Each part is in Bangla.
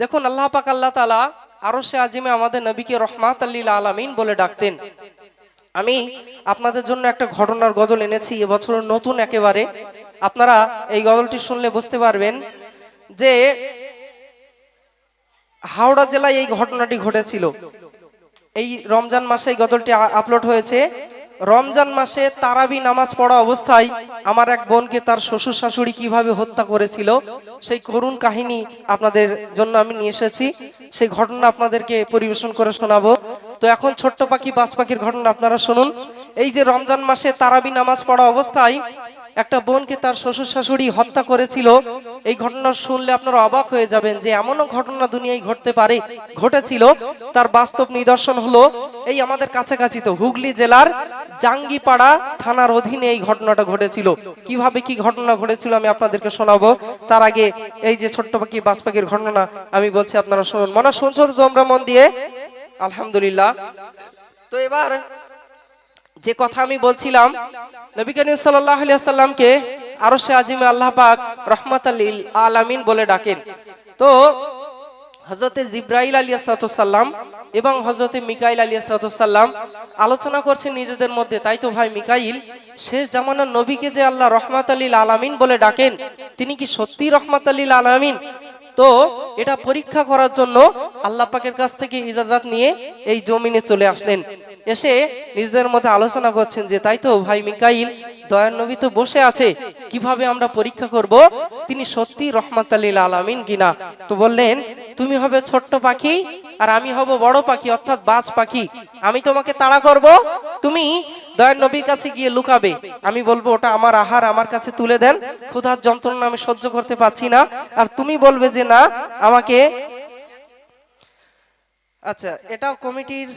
দেখুন, আল্লাহ পাক আল্লাহ তালা আরও সে আজিমে আমাদের নবীকে রহমাত আল্লিল আলামিন বলে ডাকতেন। আমি আপনাদের জন্য একটা ঘটনার গজল এনেছি এবছর নতুন একেবারে। আপনারা এই গজলটি শুনলে বুঝতে পারবেন যে হাওড়া জেলায় এই ঘটনাটি ঘটেছিল। এই রমজান মাসে এই গজলটি আপলোড হয়েছে। রমজান মাসে তারাবি নামাজ পড়া অবস্থায় আমার এক বোনকে তার শ্বশুর শাশুড়ি কীভাবে হত্যা করেছিল, সেই করুণ কাহিনী আপনাদের জন্য আমি নিয়ে এসেছি। সেই ঘটনা আপনাদেরকে পরিবেশন করে শোনাবো। তো এখন ছোট্ট পাখি, বাস পাখির ঘটনা আপনারা শুনুন। এই যে রমজান মাসে তারাবি নামাজ পড়া অবস্থায় একটা বোনকে তার শ্বশুর শাশুড়ি হত্যা করেছিল। এই ঘটনা শুনলে আপনারা অবাক হয়ে যাবেন যে এমনও ঘটনা দুনিয়ায় ঘটতে পারে, ঘটেছিল। তার বাস্তব নিদর্শন হলো এই আমাদের কাছাকাছি তো হুগলি জেলার জাঙ্গিপাড়া থানার অধীনে এই ঘটনাটা ঘটেছিল। কীভাবে কি ঘটনা ঘটেছিল আমি আপনাদেরকে শোনাবো। তার আগে এই যে ছোট্ট পাখি বাজ পাখির ঘটনা আমি বলছি আপনারা শুনুন। মনে, শুনছো তো তোমরা মন দিয়ে? আলহামদুলিল্লাহ। তো এবার যে কথা আমি বলছিলাম, নবী করিম আলাইহি সাল্লামকে আরও সে আজিমে আল্লাহ পাক রহমাত আলামিন বলে ডাকেন। তো হজরতে জিব্রাইল আলী সাল্লাম এবং হজরতে মিকাইল আলী সাল্লাম আলোচনা করছেন নিজেদের মধ্যে। তাই তো ভাই মিকাইল, শেষ জামানার নবীকে যে আল্লাহ রহমাত আলীল আলামিন বলে ডাকেন, তিনি কি সত্যি রহমাত আলীল আলামিন? তো এটা পরীক্ষা করার জন্য আল্লাহ পাকের কাছ থেকে ইজাজত নিয়ে এই জমিনে চলে আসলেন। এসে নিজেদের মধ্যে আলোচনা করছেন যে, তাই তো ভাই মিকাইল দয়ার নবী তো বসে আছে, কীভাবে আমরা পরীক্ষা করব? তিনি সত্যি রহমত আলীল আলামিন কিনা? তো বললেন, তুমি হবে ছোট্ট পাখি আর আমি হব বড় পাখি, অর্থাৎ বাজ পাখি। আমি তোমাকে তাড়া করব, তুমি দয়ার নবীর কাছে গিয়ে লুকাবে। আমি বলব, ওটা আমার আহার, আমার কাছে তুলে দেন। ক্ষুধার যন্ত্রণা আমি সহ্য করতে পারছি না। আর তুমি বলবে যে, না, আমাকে আচ্ছা এটাও কমিটির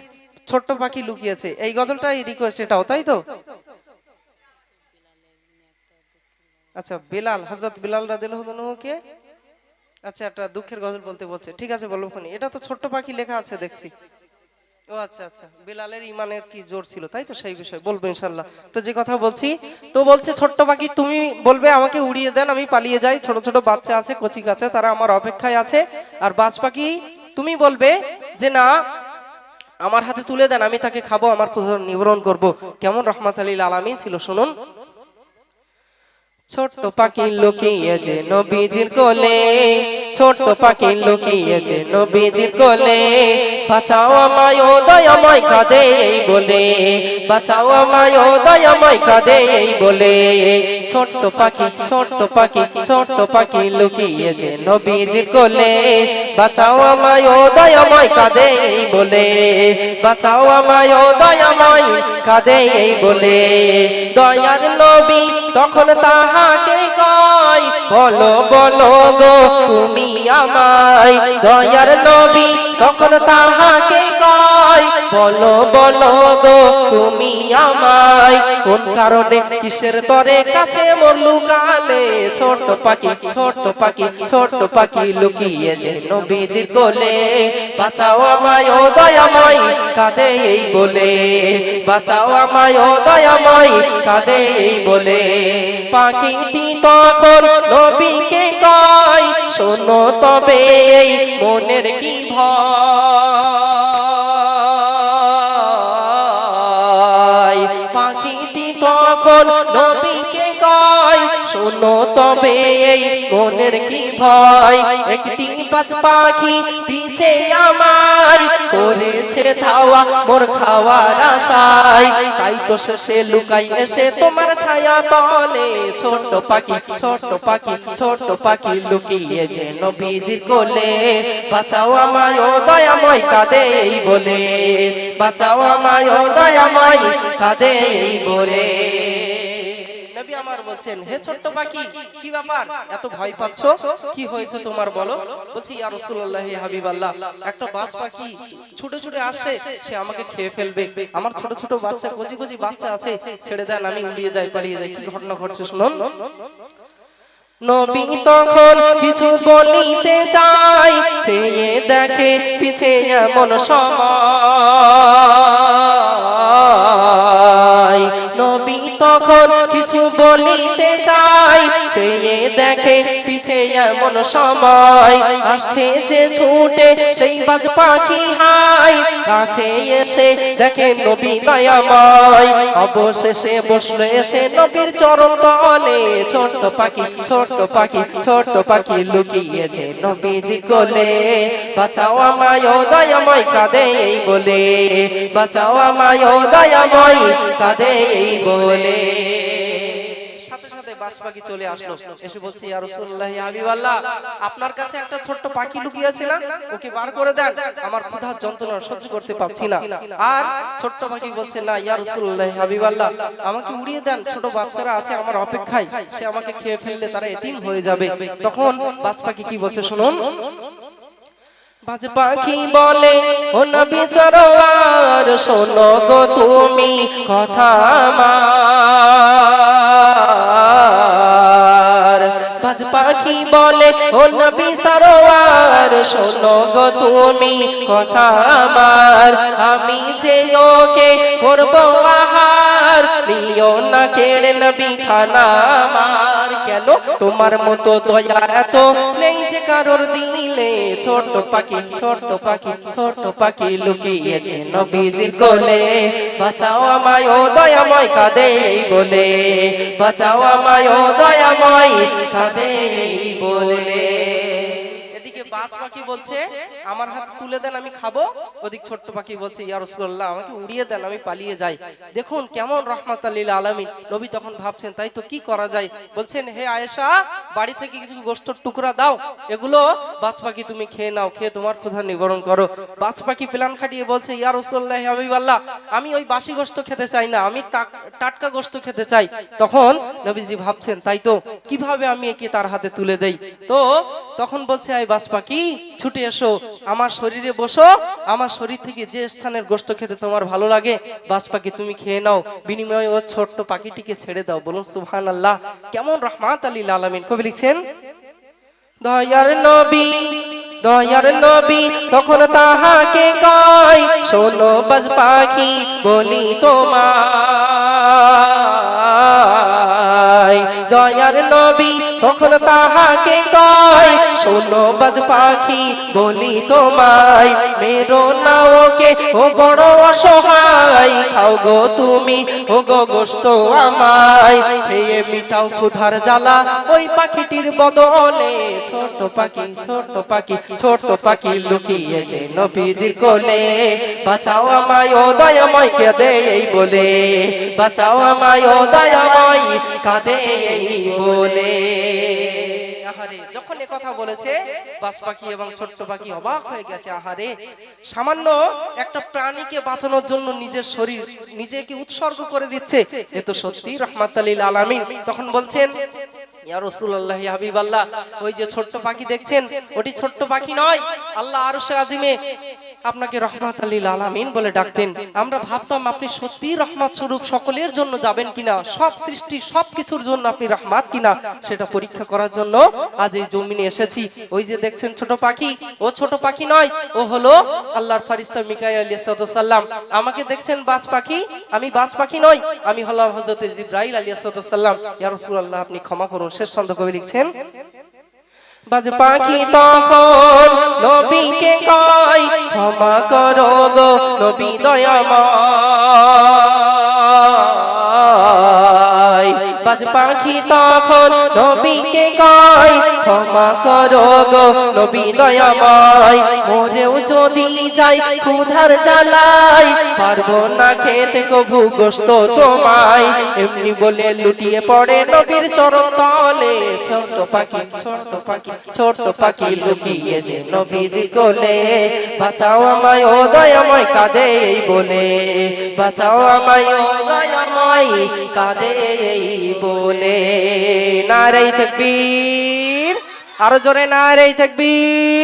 ছোট্ট পাখি লুকিয়েছে। এই গজলটাই রিকোয়েস্ট এটাও, তাই তো? আচ্ছা বেলাল হজরত বেলাল রাদিল্লাহকে আচ্ছা একটা দুঃখের গজল বলতে বলছে। ঠিক আছে, বলব খুনি। এটা তো ছোট্ট পাখি লেখা আছে, দেখছি। ও আচ্ছা আচ্ছা বেলালের ইমানের কি জোর ছিল, তাই তো? সেই বিষয় বলব ইনশাল্লাহ তো যে কথা বলছি, তো বলছে, ছোট্ট পাখি, তুমি বলবে, আমাকে উড়িয়ে দেন, আমি পালিয়ে যাই। ছোট ছোট বাচ্চা আছে, কচি কাছে, তারা আমার অপেক্ষায় আছে। আর বাজ পাখি, তুমি বলবে যে, না আমার হাতে তুলে দেন, আমি তাকে খাব, আমার ক্ষুধা নিবরণ করব। কেমন রহমাত আলী আলামিন ছিল, শুনুন। ছোট্ট পাখি লুকিয়েছে নবীজির কোলে ছোট্ট পাখি লুকিয়েছে নবীজির কোলে। বাঁচাও আমায় ও দয়াময় কাঁদে এই বলে। বাঁচাও আমায় ও দয়াময় কাঁদে এই বলে। ছোট্ট পাখি ছোট্ট পাখি ছোট্ট পাখি লুকিয়েছে নবীজির কোলে। বাঁচাও আমায় ও দয়াময় কাঁদে এই বলে। বাঁচাও আমায় ও দয়াময় কাঁদে এই বলে। দয়ার নবী তখন তাহাকে কয় বলো বলো গো, তুমি আমায় দয়ার নবী তখন তাহাকে কয়? বলো বলো গো, তুমি আমায় কোন কারণে কিসের তরে কাছে মোর লুকালে? ছোট পাখি ছোট পাখি ছোট পাখি লুকিয়ে যে নবীজির কোলে। বাঁচাও আমায়, ও দয়াময়, কাঁদে এই বলে। বাঁচাও আমায়, ও দয়াময়, কাঁদে এই বলে। পাখিটি তখন নবীকে কয় শোনো তবে এই মনের কি ভয়? পাখিটি তখন নবী শোনো তবে এই মনের কি ভয়? একটি পাঁচ পাখি পিছে আমার করেছে ধাওয়া, মোর খাওয়ার আশায়। তাই তো শেষে লুকাই এসে তোমার ছায়া তলে। ছোট পাখি ছোট পাখি ছোট পাখি লুকিয়ে যে নবীজির কোলে। বাঁচাও আমায়, ও দয়াময়, কাঁদে এই বলে। বাঁচাও আমায়, ও দয়াময়, কাঁদে এই বলে। বলছেন হে ছোট্ট পাখি কি ব্যাপার? এত ভয় পাচ্ছ? কি হয়েছে তোমার বলো? বলছি ইয়া রাসূলুল্লাহ হাবিবাল্লাহ একটা বাজ পাখি ছুটে ছুটে আসে সে আমাকে খেয়ে ফেলবে। আমার ছোট ছোট বাচ্চা কচি কচি বাচ্চা আছে ছেড়ে দেন আমি উড়িয়ে যাই পালিয়ে যাই কি ঘটনা ঘটছে শুনুন। নবী তখন কিছু বলিতে চাই চেয়ে দেখে পিছে এমন সময়। বলিতে চাই, চেয়ে দেখে পিছে এমন সময় আসছে যে ছুটে সেই বাজ পাখি হাই, কাছে এসে দেখে নবী দয়াময়। অবশেষে বসল এসে নবীর চরণ তলে। ছোট পাখি ছোট পাখি ছোট পাখি লুকিয়েছে নবীজি কোলে। বাঁচাও আমায় দয়াময়, কাঁদে এই বলে। বাঁচাও আমায় দয়াময়, কাঁদে এই বলে। বাস পাখি চলে আসলো। এসে বলছে ইয়া রাসূলুল্লাহ হাবিবাল্লাহ আপনার কাছে একটা ছোট্ট পাখি লুকিয়ে ওকে বার করে দেন। আমার ক্ষুধার যন্ত্রণা সহ্য করতে পারছি না। আর ছোট্ট পাখি বলছে না ইয়া রাসূলুল্লাহ হাবিবাল্লাহ। আমাকে উড়িয়ে দেন। ছোট বাচ্চারা আছে আমার অপেক্ষায় সে আমাকে খেয়ে ফেললে তারা এতিম হয়ে যাবে। তখন বাজ পাখি কি বলছে শুনুন। বাজ পাখি বলে ও নবী সরোয়ার শোনো গো তুমি কথা আমার বাজ পাখি বলে, ও নবী সরোয়ার, শোনো গো তুমি কথা আমার। আমি যে ওকে করব আহার, নিও না কেড়ে নবী খানা আমার। কেন তোমার মতো দয়া এত নেই যে কারোর দিলে। ছোট পাখি ছোট পাখি ছোট পাখি লুকিয়েছে নবীজির কোলে। বাঁচাও আমায়, ও দয়াময়, কাঁদে বলে। বাঁচাও আমায়, ও দয়াময়, কাঁদে বলে। পাখি বলছে, আমার হাত তুলে দেন, আমি খাব। ওদিক ছোট্ট পাখি বলছে, ইয়া রাসূলুল্লাহ, আমাকে উড়িয়ে দেন, আমি পালিয়ে যাই। দেখুন কেমন রহমাতাল্লিল আলামিন। নবী তখন ভাবছেন, তাই তো কি করা যায়? বলছেন, হে আয়েশা, বাড়ি থেকে কিছু গোষ্ঠর টুকরা দাও। এগুলো বাজ পাখি তুমি খেয়ে নাও, খেয়ে তোমার ক্ষুধা নিবারণ করো। বাজ পাখি প্ল্যান খাটিয়ে বলছে, ইয়া রাসূলুল্লাহ, হাবিবাল্লাহ, আমি ওই বাসি গোশত খেতে চাই না, আমি টাটকা গোশত খেতে চাই। তখন নবীজি ভাবছেন, তাই তো, কীভাবে আমি একে তার হাতে তুলে দেই? তো তখন বলছে আই বাজ পাখি ছুটে এসো, আমার শরীরে বসো, আমার শরীর থেকে যে স্থানের গোশত খেতে তোমার ভালো লাগে বাজ পাখি তুমি খেয়ে নাও, বিনিময়ে ও ছোট্ট পাখিটিকে ছেড়ে দাও, বলুন সুবহান আল্লাহ কেমন রহমাত আলী আলামিন, কবি লিখছেন? দয়ার নবী দয়ার নবী, তখন তাহাকে কয়, শোনো বাজ পাখি, বলি তোমায়। দয়ার নবী, তখন তাহাকে কয়, শোনো বাজ পাখি, বলি তোমায়, মেরো না ওকে, ও বড় অসহায়, খাও গো তুমি, ও গো গোস্ত আমায়, খেয়ে মিটাও ক্ষুধার জ্বালা, ওই পাখিটির বদলে ছোট পাখি ছোট পাখি ছোট পাখি লুকিয়েছে নবীজির কোলে, বাঁচাও আমায়, ও দয়াময়, কাঁদে এই বলে, বাঁচাও আমায়, ও দয়াময়, কাঁদে এই বলে। আহারে, যখন এ কথা বলেছে, বাস পাখি এবং ছোট্ট পাখি অবাক হয়ে গেছে। আহারে, সামান্য একটা প্রাণীকে বাঁচানোর জন্য নিজের শরীর নিজেকে উৎসর্গ করে দিচ্ছে, এ তো সত্যি রহমাত আলীল আলামিন। তখন বলছেন ইয়া হাবিবাল্লাহ, ওই যে ছোট্ট পাখি দেখছেন, ওটি ছোট্ট পাখি নয়, আল্লাহ আরশে আজিমে আপনাকে রহমাত আলীল আলামিন বলে ডাকতেন। আমরা ভাবতাম আপনি সত্যি রহমত স্বরূপ সকলের জন্য যাবেন কিনা, সব সৃষ্টি, সব কিছুর জন্য আপনি রহমাত কিনা, সেটা পরীক্ষা করার জন্য আজ এই জমিনে এসেছি। ওই যে দেখছেন ছোট পাখি, ও ছোট পাখি নয়, ও হলো আল্লাহর ফারিস্তা মিকাই আলাইহিস সালাম। আমাকে দেখছেন বাজ পাখি, আমি বাজ পাখি নই, আমি হলাম হযরত জিব্রাইল আলাইহিস সালাম। ইয়া রাসূলুল্লাহ, আপনি ক্ষমা করুন, শেষ ছন্দ কবি লিখছেন। বাজ পাখি তখন নবীকে কয় ক্ষমা করো গো নবী দয়াময়। বাজ পাখি তখন নবীকে কয়, ক্ষমা করো গো নবী দয়াময়। মোরেও যদি যাই ক্ষুধার জ্বালাই, পারব না খেতে কভু গোস্ত তোমায়। এমনি বলে লুটিয়ে পড়ে নবীর চরণ তলে। ছোট পাখি ছোট পাখি ছোট পাখি লুকিয়ে যে নবীজি কোলে। বাঁচাও আমায়, ও দয়াময়, কাঁদে বলে। বাঁচাও আমায়, ও দয়াময়, কাঁদে এই বলে নারাই থাকবি আরও জোরে নারাই থাকবীর।